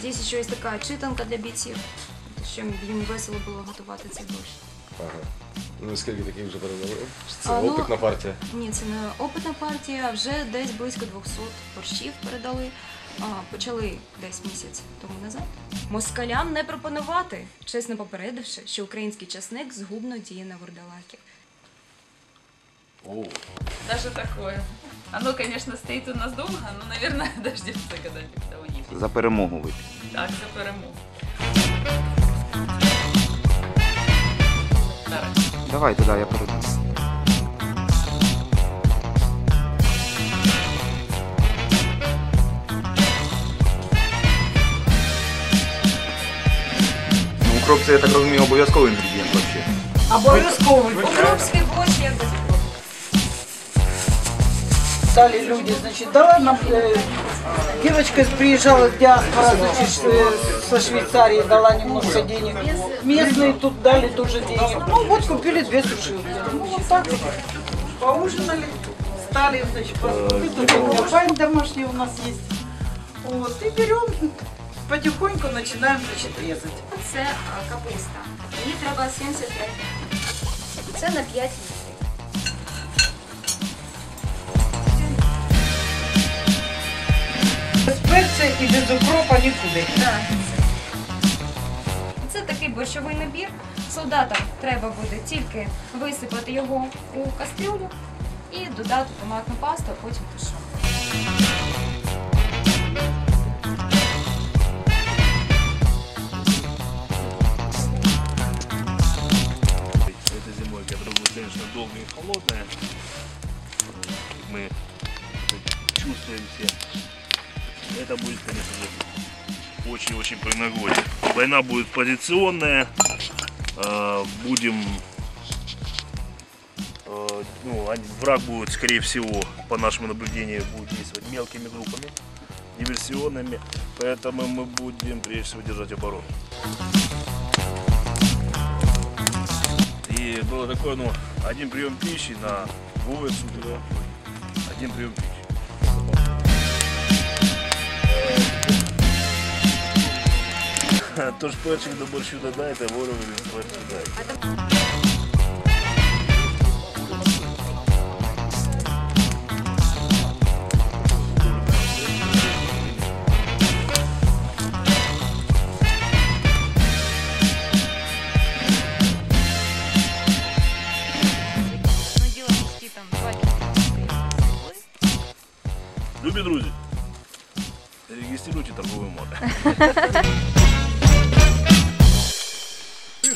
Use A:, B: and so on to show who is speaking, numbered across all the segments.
A: здесь ще є така читанка для бійців, щоб їм весело було готувати цей борщ.
B: Ага. Ну, скільки таких вже передали? Це
A: А, ну-
B: опитна партія.
A: Ні, це не опитна партія, вже десь близько 200 борщів передали. А, почали десь місяць тому назад. Москалям не пропонувати, чесно попередивши, що український часник згубно діє на вурдалаків.
C: Даже такое. Оно, конечно, стоит у нас долго, но, наверное, дождется когда-нибудь того
D: За перемогу вип'ємо.
C: Так, за перемогу. Зараз.
D: Давайте, да, я передам. Ну, укроп це, я так розумію, обов'язковий інгредієнт взагалі.
E: Обов'язково.
A: Укропський борщ
E: Дали люди, значит, дала нам, э, девочка приезжала с диаспора, значит, э, со Швейцарии, дала немножко денег. Местные тут дали тоже денег. Ну вот купили две сушилки. Ну вот так вот. Поужинали, стали, значит, посмотрели. Тут компания домашняя у нас есть. Вот, и берем, потихоньку начинаем, значит, резать.
A: Це а, капуста. Її треба 75 Це на 5 літрів.
E: Перця і без укропа нікуди.
A: Так. Це такий борщовий набір. Солдатам треба буде тільки висипати його у кастрюлю і додати томатну пасту, а потім тушонку.
F: этой зимой, которая будет, конечно, долгая и холодная. Мы чувствуем все. Это будет, конечно же, очень-очень прогногодие. Война будет позиционная. Э, Будем... э, Ну, враг будет, скорее всего, по нашему наблюдению, будет действовать мелкими группами, диверсионными. Поэтому мы будем, прежде всего, держать оборону. И было такое, ну, один прием пищи на двое суток. Один прием пищи. Тож перчик до борщу додайте, ворогу від перчик дайте.
A: Ми ділимо такі там 2 літри.
F: Любі друзі, реєструйте торговий мод.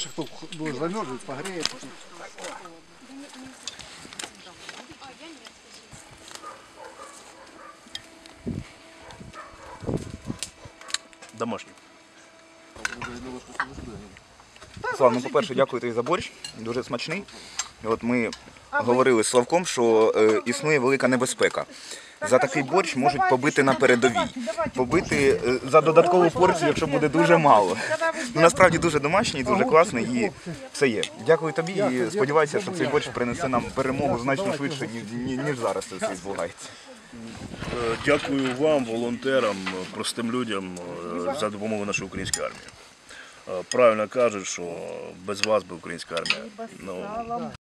G: Видишь, кто будет замерзнуть, погреет.
F: Домашній.
D: Слав, ну по-перше, дякую тобі за борщ, дуже смачний. І от ми говорили з Славком, що е, існує велика небезпека. За такий борщ можуть побити на передовій. Побити е, за додаткову порцію, якщо буде дуже мало. Ну, насправді дуже домашній, дуже класний і все є. Дякую тобі і сподіваюся, що цей борщ принесе нам перемогу значно швидше, ніж, ні- ніж зараз це відбувається.
F: Е, Дякую вам, волонтерам, простим людям е, за допомогу нашій українській армії. Правильно кажуть, що без вас би українська армія ну,